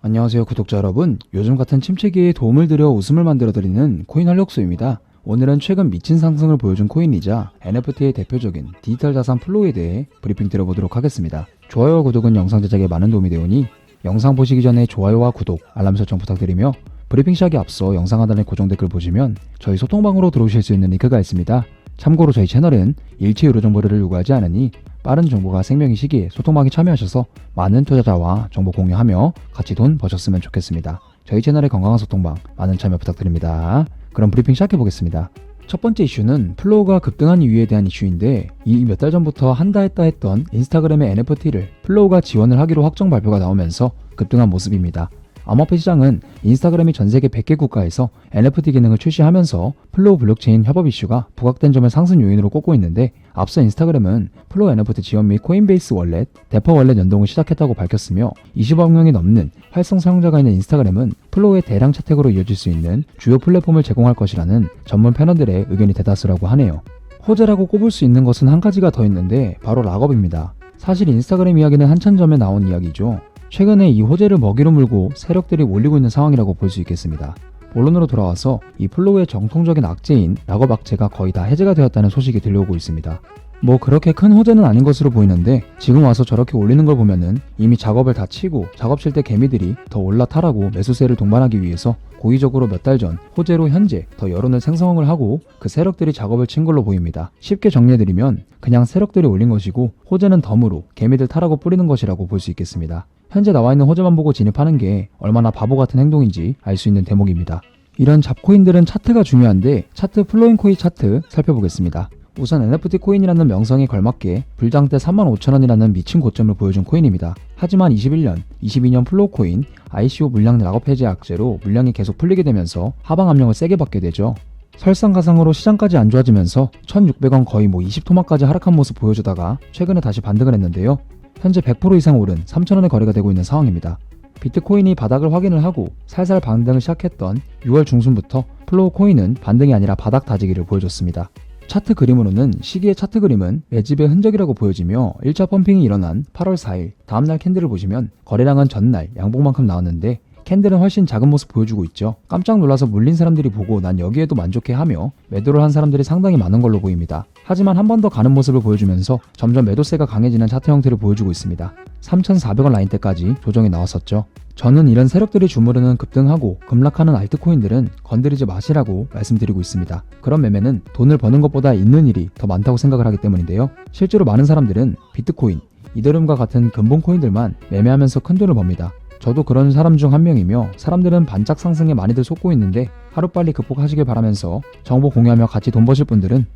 안녕하세요 구독자 여러분. 요즘 같은 침체기에 도움을 드려 웃음을 만들어드리는 코인 활력소입니다. 오늘은 최근 미친 상승을 보여준 코인이자 NFT의 대표적인 디지털 자산 플로우에 대해 브리핑 드려보도록 하겠습니다. 좋아요와 구독은 영상 제작에 많은 도움이 되오니 영상 보시기 전에 좋아요와 구독, 알람 설정 부탁드리며 브리핑 시작에 앞서 영상 하단의 고정 댓글 보시면 저희 소통방으로 들어오실 수 있는 링크가 있습니다. 참고로 저희 채널은 일체 유료 정보를 요구하지 않으니 빠른 정보가 생명의 시기에 소통방에 참여하셔서 많은 투자자와 정보 공유하며 같이 돈 버셨으면 좋겠습니다. 저희 채널의 건강한 소통방 많은 참여 부탁드립니다. 그럼 브리핑 시작해 보겠습니다. 첫 번째 이슈는 플로우가 급등한 이유에 대한 이슈인데 이 몇 달 전부터 한다 했다 했던 인스타그램의 NFT를 플로우가 지원을 하기로 확정 발표가 나오면서 급등한 모습입니다. 암호화폐 시장은 인스타그램이 전 세계 100개 국가에서 NFT 기능을 출시하면서 플로우 블록체인 협업 이슈가 부각된 점을 상승 요인으로 꼽고 있는데 앞서 인스타그램은 플로우 NFT 지원 및 코인베이스 월렛, 대퍼 월렛 연동을 시작했다고 밝혔으며 20억 명이 넘는 활성 사용자가 있는 인스타그램은 플로우의 대량 채택으로 이어질 수 있는 주요 플랫폼을 제공할 것이라는 전문 패널들의 의견이 대다수라고 하네요. 호재라고 꼽을 수 있는 것은 한 가지가 더 있는데 바로 락업입니다. 사실 인스타그램 이야기는 한참 전에 나온 이야기죠. 최근에 이 호재를 먹이로 물고 세력들이 몰리고 있는 상황이라고 볼 수 있겠습니다. 본론으로 돌아와서 이 플로우의 정통적인 악재인 락업 악재가 거의 다 해제가 되었다는 소식이 들려오고 있습니다. 뭐 그렇게 큰 호재는 아닌 것으로 보이는데 지금 와서 저렇게 올리는 걸 보면은 이미 작업을 다 치고 작업 칠때 개미들이 더 올라타라고 매수세를 동반하기 위해서 고의적으로 몇 달 전 호재로 현재 더 여론을 생성을 하고 그 세력들이 작업을 친 걸로 보입니다. 쉽게 정리해드리면 그냥 세력들이 올린 것이고 호재는 덤으로 개미들 타라고 뿌리는 것이라고 볼 수 있겠습니다. 현재 나와 있는 호재만 보고 진입하는 게 얼마나 바보 같은 행동인지 알 수 있는 대목입니다. 이런 잡코인들은 차트가 중요한데 차트 플로잉 코인 차트 살펴보겠습니다. 우선 NFT 코인이라는 명성에 걸맞게 불장 때 35,000원이라는 미친 고점을 보여준 코인입니다. 하지만 21년, 22년 플로우 코인 ICO 물량 락업 해제 악재로 물량이 계속 풀리게 되면서 하방 압력을 세게 받게 되죠. 설상가상으로 시장까지 안 좋아지면서 1,600원 거의 뭐 20토막까지 하락한 모습 보여주다가 최근에 다시 반등을 했는데요. 현재 100% 이상 오른 3,000원의 거래가 되고 있는 상황입니다. 비트코인이 바닥을 확인을 하고 살살 반등을 시작했던 6월 중순부터 플로우 코인은 반등이 아니라 바닥 다지기를 보여줬습니다. 차트 그림으로는 시기의 차트 그림은 매집의 흔적이라고 보여지며 1차 펌핑이 일어난 8월 4일 다음날 캔들을 보시면 거래량은 전날 양봉만큼 나왔는데 캔들은 훨씬 작은 모습 보여주고 있죠. 깜짝 놀라서 물린 사람들이 보고 난 여기에도 만족해 하며 매도를 한 사람들이 상당히 많은 걸로 보입니다. 하지만 한 번 더 가는 모습을 보여주면서 점점 매도세가 강해지는 차트 형태를 보여주고 있습니다. 3,400원 라인대까지 조정이 나왔었죠. 저는 이런 세력들이 주무르는 급등하고 급락하는 알트코인들은 건드리지 마시라고 말씀드리고 있습니다. 그런 매매는 돈을 버는 것보다 있는 일이 더 많다고 생각을 하기 때문인데요. 실제로 많은 사람들은 비트코인, 이더리움과 같은 근본 코인들만 매매하면서 큰 돈을 법니다. 저도 그런 사람 중 한 명이며 사람들은 반짝 상승에 많이들 속고 있는데 하루빨리 극복하시길 바라면서 정보 공유하며 같이 돈 버실 분들은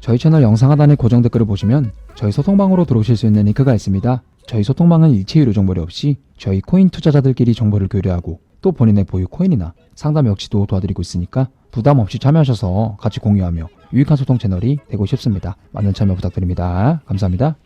저희 채널 영상 하단의 고정 댓글을 보시면 저희 소통방으로 들어오실 수 있는 링크가 있습니다. 저희 소통방은 일체 유료 정보리 없이 저희 코인 투자자들끼리 정보를 교류하고 또 본인의 보유 코인이나 상담 역시도 도와드리고 있으니까 부담 없이 참여하셔서 같이 공유하며 유익한 소통 채널이 되고 싶습니다. 많은 참여 부탁드립니다. 감사합니다.